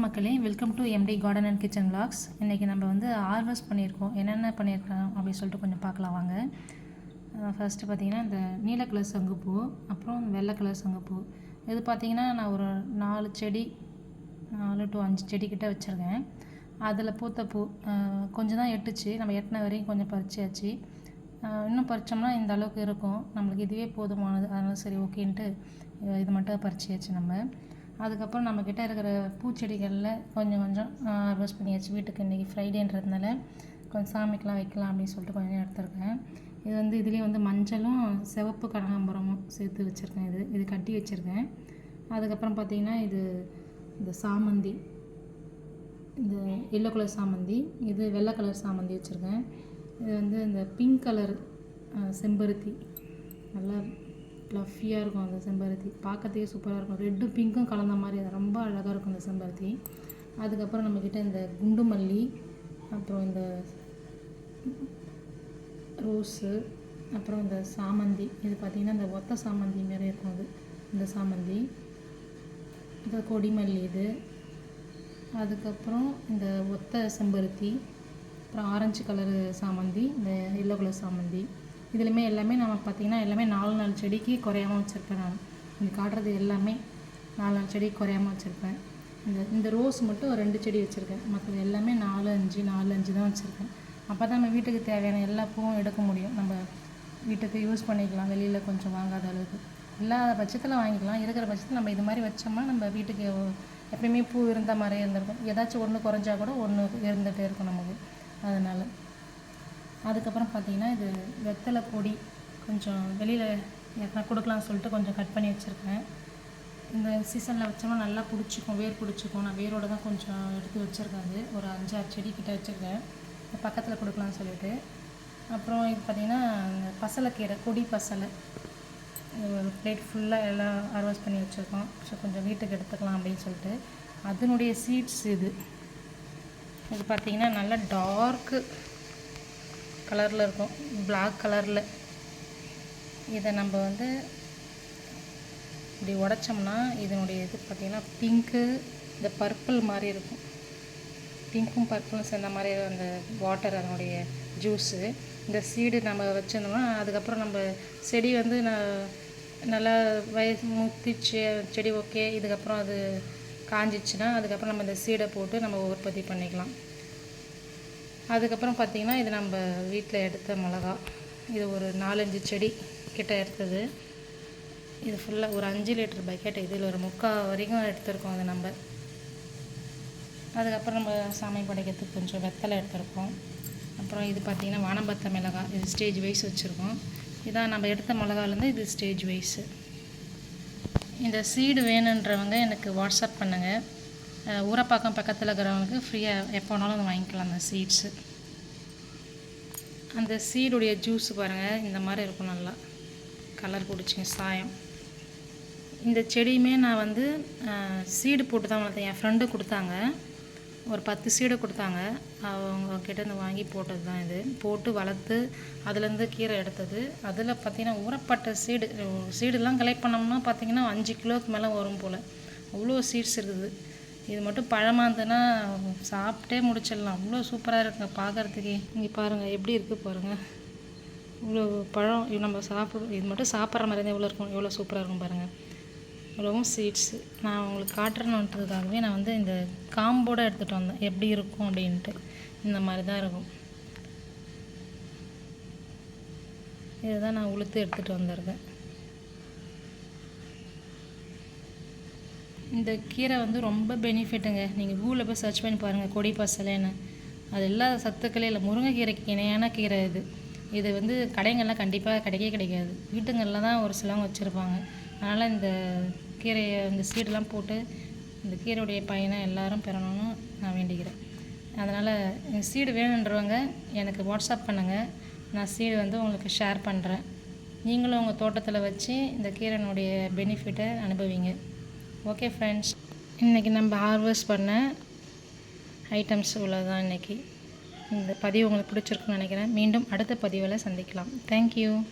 வணக்கம் மக்களே welcome to MT garden and kitchen vlogs. இன்றைக்கி நம்ம வந்து ஆர்வஸ் பண்ணியிருக்கோம். என்னென்ன பண்ணியிருக்கோம் அப்படின்னு சொல்லிட்டு கொஞ்சம் பார்க்கலாம் வாங்க. ஃபஸ்ட்டு பார்த்தீங்கன்னா இந்த நீல கலர் சங்குப்பூ அப்புறம் வெள்ளை கலர் சங்குப்பூ. இது பார்த்தீங்கன்னா நான் ஒரு நாலு செடி நாலு டு அஞ்சு செடிக்கிட்ட வச்சுருக்கேன். அதில் பூத்த பூ கொஞ்சம் தான் எட்டுச்சு. நம்ம எட்டின வரையும் கொஞ்சம் பறிச்சாச்சு. இன்னும் பறித்தோம்னா இந்த அளவுக்கு இருக்கும். நம்மளுக்கு இதுவே போதுமானது. அதனால சரி ஓகேன்ட்டு இது மட்டும் பறிச்சியாச்சு நம்ம. அதுக்கப்புறம் நம்மக்கிட்ட இருக்கிற பூச்செடிகளில் கொஞ்சம் கொஞ்சம் ஹார்வெஸ்ட் பண்ணியாச்சு. வீட்டுக்கு இன்றைக்கி ஃப்ரைடேன்றதுனால கொஞ்சம் சாமிக்கெலாம் வைக்கலாம் அப்படின்னு சொல்லிட்டு கொஞ்சம் எடுத்துருக்கேன். இது வந்து இதுலேயே வந்து மஞ்சளும் சிவப்பு கனகாம்பரமும் சேர்த்து வச்சுருக்கேன் இது. இது கட்டி வச்சுருக்கேன். அதுக்கப்புறம் பார்த்திங்கன்னா இது இந்த சாமந்தி. இந்த எல்லோ கலர் சாமந்தி. இது வெள்ளை கலர் சாமந்தி வச்சுருக்கேன். இது வந்து இந்த பிங்க் கலர் செம்பருத்தி. நல்லா ஃப்ளஃபியாக இருக்கும் அந்த செம்பருத்தி. பார்க்கறதுக்கே சூப்பராக இருக்கும். ரெட்டும் பிங்க்கும் கலந்த மாதிரி அது ரொம்ப அழகாக இருக்கும் அந்த செம்பருத்தி. அதுக்கப்புறம் நம்மக்கிட்ட இந்த குண்டு மல்லி அப்புறம் இந்த ரோஸு அப்புறம் இந்த சாமந்தி. இது பார்த்திங்கன்னா இந்த ஒத்த சாமந்தி மாரி இருக்கும் அது. இந்த சாமந்தி. இந்த கொடிமல்லி இது. அதுக்கப்புறம் இந்த ஒத்த செம்பருத்தி. அப்புறம் ஆரஞ்சு கலரு சாமந்தி இந்த எல்லோ கலர் சாமந்தி. இதுலையுமே எல்லாமே நம்ம பார்த்திங்கன்னா எல்லாமே நாலு நாலு செடிக்கு குறையாம வச்சுருப்பேன் நான். இங்கே காட்டுறது எல்லாமே நாலு நாலு செடி குறையாம வச்சுருப்பேன். இந்த இந்த ரோஸ் மட்டும் ஒரு ரெண்டு செடி வச்சுருக்கேன். மற்றது எல்லாமே நாலு அஞ்சு நாலு அஞ்சு தான் வச்சுருக்கேன். அப்போ தான் நம்ம வீட்டுக்கு தேவையான எல்லா பூவும் எடுக்க முடியும். நம்ம வீட்டுக்கு யூஸ் பண்ணிக்கலாம். வெளியில் கொஞ்சம் வாங்காத அளவுக்கு. இல்லாத பட்சத்தில் வாங்கிக்கலாம். இருக்கிற பட்சத்தில் நம்ம இது மாதிரி வச்சோம்னா நம்ம வீட்டுக்கு எப்பயுமே பூ இருந்த மாதிரியே இருந்திருக்கும். ஏதாச்சும் ஒன்று குறைஞ்சா கூட ஒன்று இருந்துகிட்டே இருக்கும் நமக்கு. அதனால். அதுக்கப்புறம் பார்த்தீங்கன்னா இது வெத்தலை பொடி கொஞ்சம் வெளியில் யாருனா கொடுக்கலாம்னு சொல்லிட்டு கொஞ்சம் கட் பண்ணி வச்சுருக்கேன். இந்த சீசனில் வச்சோம்னா நல்லா பிடிச்சிக்கும் வேர் பிடிச்சிக்கும். நான் வேரோட தான் கொஞ்சம் எடுத்து வச்சுருக்கேன் அது ஒரு அஞ்சாறு செடி கிட்ட வச்சுருக்கேன். பக்கத்தில் கொடுக்கலாம்னு சொல்லிட்டு. அப்புறம் இது பார்த்திங்கன்னா இந்த பசலைக்கீரை கொடி பசலை. ஒரு பிளேட் ஃபுல்லாக எல்லாம் ஹார்வெஸ்ட் பண்ணி வச்சுருக்கோம். ஸோ கொஞ்சம் வீட்டுக்கு எடுத்துக்கலாம் அப்படின்னு சொல்லிட்டு. அதனுடைய சீட்ஸ் இது. இது பார்த்திங்கன்னா நல்லா டார்க்கு கலரில் இருக்கும். பிளாக் கலரில். இதை நம்ம வந்து இப்படி உடைச்சோம்னா இதனுடைய இது பார்த்திங்கன்னா பிங்க்கு இந்த பர்பிள் மாதிரி இருக்கும். பிங்க்கும் பர்பிளும் சேர்ந்த மாதிரி அந்த வாட்டர் அதனுடைய ஜூஸு இந்த சீடு நம்ம வச்சிருந்தோம்னா அதுக்கப்புறம் நம்ம செடி வந்து நான் நல்லா வயசு முத்திச்சு செடி ஓகே இதுக்கப்புறம் அது காஞ்சிச்சுன்னா அதுக்கப்புறம் நம்ம இந்த சீடை போட்டு நம்ம உற்பத்தி பண்ணிக்கலாம். அதுக்கப்புறம் பார்த்திங்கன்னா இது நம்ம வீட்டில் எடுத்த மிளகா. இது ஒரு நாலஞ்சு செடி கிட்ட எடுத்தது. இது ஃபுல்லாக ஒரு அஞ்சு லிட்டர் பக்கெட் இதில் ஒரு முக்கால் வரைக்கும் எடுத்திருக்கோம் அது நம்ம. அதுக்கப்புறம் நம்ம சாமி படைக்கிறதுக்கு கொஞ்சம் வெத்தலை எடுத்திருக்கோம். அப்புறம் இது பார்த்திங்கன்னா வானம்பத்த மிளகாய் இது ஸ்டேஜ் வைஸ் வச்சுருக்கோம். இதான் நம்ம எடுத்த மிளகாலேருந்து இது ஸ்டேஜ் வைஸு இந்த சீடு வேணுன்றவங்க எனக்கு வாட்ஸ்அப் பண்ணுங்கள் ஊரப்பாக்கம் பக்கத்தில் இருக்கிறவங்களுக்கு ஃப்ரீயாக எப்போ வேணாலும் வந்து வாங்கிக்கலாம் அந்த சீட்ஸு அந்த சீடுடைய ஜூஸ் பாருங்கள் இந்த மாதிரி இருக்கும் நல்லா. கலர் பிடிச்சிங்க சாயம். இந்த செடியுமே நான் வந்து சீடு போட்டு தான் வளர்த்தேன். என் ஃப்ரெண்டு கொடுத்தாங்க. ஒரு பத்து சீடு கொடுத்தாங்க. அவங்க கிட்டேருந்து வாங்கி போட்டது தான் இது. போட்டு வளர்த்து அதுலேருந்து கீரை எடுத்தது. அதில் பார்த்தீங்கன்னா ஊறப்பட்ட சீடு சீடுலாம் கலெக்ட் பண்ணோம்னா பார்த்திங்கன்னா அஞ்சு கிலோவுக்கு மேலே வரும் போல். அவ்வளோ சீட்ஸ் இருக்குது. இது மட்டும் பழமாக இருந்ததுன்னா சாப்பிட்டே முடிச்சிடலாம். அவ்வளோ சூப்பராக இருக்குங்க பார்க்குறதுக்கே இங்கே பாருங்கள் எப்படி இருக்குது பாருங்கள் இவ்வளோ பழம் இது நம்ம சாப்பிட இது மட்டும் சாப்பிட்ற மாதிரி இருந்தால் எவ்வளோ இருக்கும் எவ்வளோ சூப்பராக இருக்கும் பாருங்கள் இவ்வளவும் சீட்ஸு நான் உங்களுக்கு காட்டுறணுன்றதுக்காகவே நான் வந்து இந்த காம்போட எடுத்துகிட்டு வந்தேன். எப்படி இருக்கும் அப்படின்ட்டு. இந்த மாதிரி தான் இருக்கும். இதுதான் நான் உளுத்து எடுத்துகிட்டு வந்திருக்கேன். இந்த கீரை வந்து ரொம்ப பெனிஃபிட்டுங்க நீங்கள் கூகுளில் போய் சர்ச் பண்ணி பாருங்கள் கொடி பசலைன்னு. அது இல்லாத சத்துக்களே இல்லை. முருங்கைக்கீரைக்கு இணையான கீரை இது. இது வந்து கடைங்கள்லாம் கண்டிப்பாக கிடைக்கவே கிடைக்காது. வீட்டுங்களில் தான் ஒரு சிலவங்க வச்சுருப்பாங்க. அதனால் இந்த கீரையை இந்த சீடெலாம் போட்டு இந்த கீரையுடைய பயனை எல்லாரும் பெறணும்னு நான் வேண்டிக்கிறேன். அதனால் சீடு வேணுன்றவங்க எனக்கு வாட்ஸ்அப் பண்ணுங்கள் நான் சீடு வந்து உங்களுக்கு ஷேர் பண்ணுறேன் நீங்களும் உங்கள் தோட்டத்தில் வச்சு இந்த கீரைனுடைய பெனிஃபிட்டை அனுபவிங்க. ஓகே ஃப்ரெண்ட்ஸ் இன்றைக்கி நம்ம ஹார்வெஸ்ட் பண்ண ஐட்டம்ஸ் உள்ளதான் இன்றைக்கி இந்த பதிவு உங்களுக்கு பிடிச்சிருக்குன்னு நினைக்கிறேன். மீண்டும் அடுத்த பதிவில் சந்திக்கலாம். தேங்க்யூ